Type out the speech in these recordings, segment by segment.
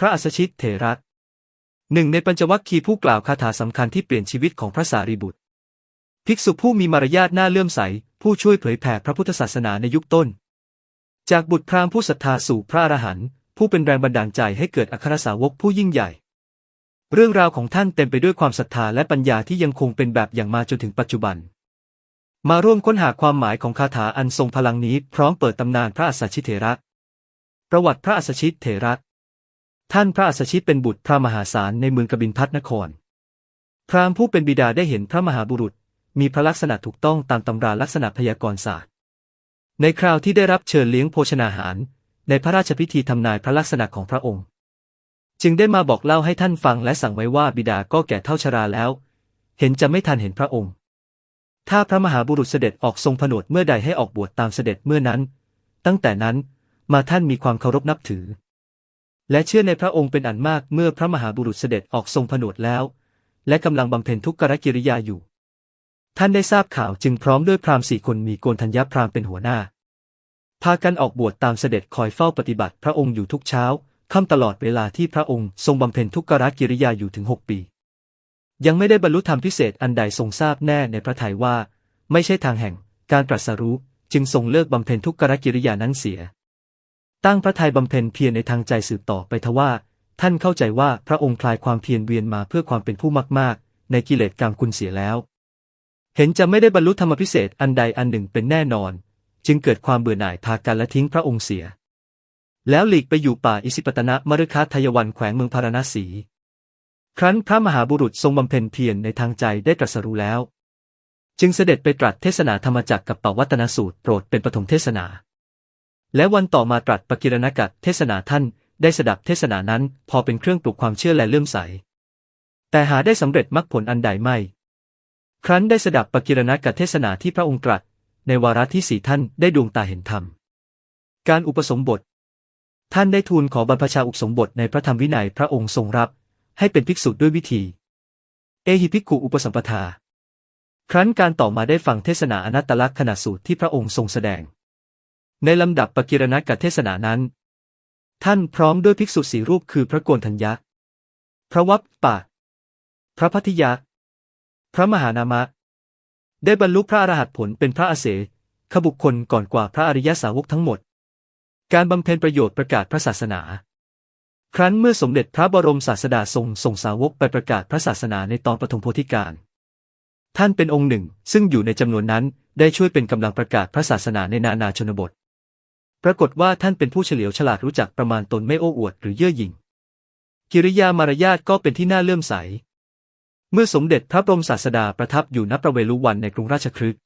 พระอัสชิตเถระหนึ่งในปัญจวัคคีย์ผู้กล่าวคาถาสำคัญที่เปลี่ยนชีวิตของพระสารีบุตร ภิกษุผู้มีมารยาทน่าเลื่อมใส ผู้ช่วยเผยแผ่พระพุทธศาสนาในยุคต้น จากบุตรพราหมณ์ผู้ศรัทธาสู่พระอรหันต์ผู้เป็นแรงบันดาลใจให้เกิดอัครสาวกผู้ยิ่งใหญ่ เรื่องราวของท่านเต็มไปด้วยความศรัทธาและปัญญาที่ยังคงเป็นแบบอย่างมาจนถึงปัจจุบัน มาร่วมค้นหาความหมายของคาถาอันทรงพลังนี้พร้อมเปิดตำนานพระอัสสชิเถระ ประวัติพระอัสสชิตเถระ ท่านพระอัสสชิตเป็นบุตรพระมหาศาลในเมืองกบินพัทนคร พราหมณ์ผู้เป็นบิดาได้เห็นพระมหาบุรุษ มีพระลักษณะถูกต้องตามตำราลักษณะพยากรณ์ศาสตร์ ในคราวที่ได้รับเชิญเลี้ยงโภชนาหาร ในพระราชพิธีทำนายพระลักษณะของพระองค์ จึงได้มาบอกเล่าให้ท่านฟังและสั่งไว้ว่าบิดาก็แก่เท่าชราแล้ว เห็นจะไม่ทันเห็นพระองค์ ถ้าพระมหาบุรุษเสด็จออกทรงผนวดเมื่อใดให้ออกบวชตามเสด็จเมื่อนั้น ตั้งแต่นั้นมาท่านมีความเคารพนับถือ และเชื่อในพระองค์เป็นอันมากเมื่อพระมหาบุรุษเสด็จออกทรงผนวดแล้ว และกำลังบำเพ็ญทุกขกิริยาอยู่ ท่านได้ทราบข่าวจึงพร้อมด้วยพราหมณ์สี่คนมีโกนธัญญาพราหมณ์เป็นหัวหน้า พากันออกบวชตามเสด็จคอยเฝ้าปฏิบัติพระองค์อยู่ทุกเช้าค่ำตลอดเวลาที่พระองค์ทรงบำเพ็ญทุกขกิริยาอยู่ถึงหกปี ยังไม่ได้บรรลุธรรมพิเศษอันใดทรงทราบแน่ในพระทัยว่า ไม่ใช่ทางแห่ง การตรัสรู้จึงทรงเลิกบำเพ็ญทุกขกิริยานั้นเสีย ตั้งพระทัยบำเพ็ญเพียรในทางใจสืบต่อไปทว่า ท่านเข้าใจว่าพระองค์คลายความเพียรเวียนมาเพื่อความเป็นผู้มาก ๆ ในกิเลสกรรมคุณเสียแล้ว เห็นจะไม่ได้บรรลุธรรมพิเศษอันใดอันหนึ่งเป็นแน่นอน จึงเกิดความเบื่อหน่ายพากันและทิ้งพระองค์เสีย แล้วหลีกไปอยู่ป่าอิสิปตนะมฤคทายวันแขวงเมืองพาราณสี ครั้นพระมหาบุรุษทรงบำเพ็ญเพียรในทางใจได้ตรัสรู้แล้ว จึงเสด็จไปตรัสเทศนาธรรมจักรกับปวัตนสูตรโปรดเป็นปฐมเทศนา และวันต่อมาตรัสปกิรณกัตเทศนาท่าน ได้สดับเทศนานั้น พอเป็นเครื่องปลุกความเชื่อและเลื่อมใส แต่หาได้สำเร็จมรรคผลอันใดไม่ ครั้นได้สดับปกิรณกัตเทศนาที่พระองค์ตรัส ในวาระที่สี่ท่านได้ดวงตาเห็นธรรม การอุปสมบท ท่านได้ทูลขอบรรพชาอุปสมบทในพระธรรมวินัยพระองค์ทรงรับ ให้เป็นภิกษุด้วยวิธี เอหิภิกขุอุปสัมปทา ครั้นการต่อมาได้ฟังเทศนาอนัตตลักษณะสูตรที่พระองค์ทรงแสดง ในลำดับปกิรณกัเทศนานั้น ท่านพร้อมด้วยภิกษุสีรูปคือพระโกนทัญญะ พระวัปปะ พระพัทธยะ พระมหานามะ ได้บรรลุพระอรหัตผลเป็นพระอาเสขบุคคลก่อนกว่าพระอริยสาวกทั้งหมด การบำเพ็ญประโยชน์ประกาศพระศาสนา ครั้นเมื่อสมเด็จพระบรมศาสดาทรงส่งสาวกไปประกาศพระศาสนาในตอนปฐมโพธิการ ท่านเป็นองค์หนึ่งซึ่งอยู่ในจำนวนนั้นได้ช่วยเป็นกำลังประกาศพระศาสนาในนานาชนบท ปรากฏว่าท่านเป็นผู้เฉลียวฉลาดรู้จักประมาณตนไม่โอ้อวดหรือเย่อหยิ่ง กิริยามารยาทก็เป็นที่น่าเลื่อมใส เมื่อสมเด็จพระบรมศาสดาประทับอยู่ณประเวลุวันในกรุงราชคฤห์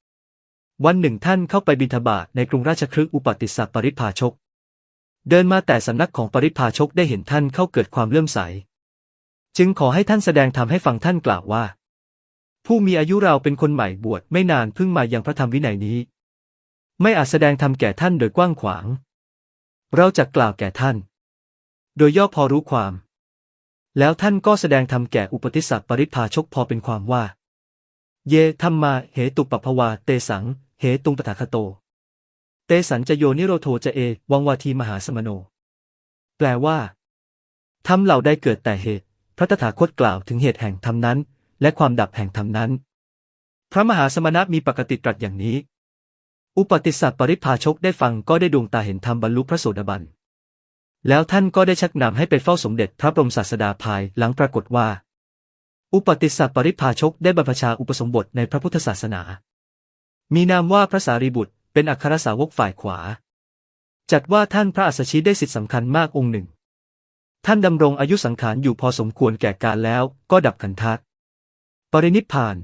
วันหนึ่งท่านเข้าไปบิณฑบาตในกรุงราชคฤห์อุปติสสะปริภาชก เดินมาแต่สำนักของปริภาชกได้เห็นท่านเข้าเกิดความเลื่อมใส จึงขอให้ท่านแสดงธรรมให้ฟังท่านกล่าวว่า ผู้มีอายุเราเป็นคนใหม่บวชไม่นานเพิ่งมายังพระธรรมวินัยนี้ ไม่อาจแสดงธรรมแก่ท่านโดยกว้างขวาง เราจะกล่าวแก่ท่าน โดยย่อพอรู้ความ แล้วท่านก็แสดงธรรมแก่อุปติสสะปริภาชกพอเป็นความว่า เยธรรมาเหตุปปภวา เตสัง เหตุงปถาคโต เตสันจะโยนิโรโทจะเอ วังวาทีมหาสมโน แปลว่าธรรมเหล่าใดเกิดแต่เหตุ พระตถาคตกล่าวถึงเหตุแห่งธรรมนั้น และความดับแห่งธรรมนั้น พระมหาสมณะมีปกติตรัสอย่างนี้ อุปติสสะปริภาชกได้ฟังก็ได้ดวงตาเห็นธรรมบรรลุพระโสดาบัน แล้วท่านก็ได้ชักนำให้ไปเฝ้าสมเด็จพระบรมศาสดาภายหลังปรากฏว่า อุปติสสะปริภาชกได้บรรพชาอุปสมบทในพระพุทธศาสนา มีนามว่าพระสารีบุตร เป็นอัครสาวกฝ่ายขวา จัดว่าท่านพระอัสสชิได้สิทธิสำคัญมากองค์หนึ่ง ท่านดำรงอายุสังขารอยู่พอสมควรแก่การแล้วก็ดับขันทักปรินิพพาน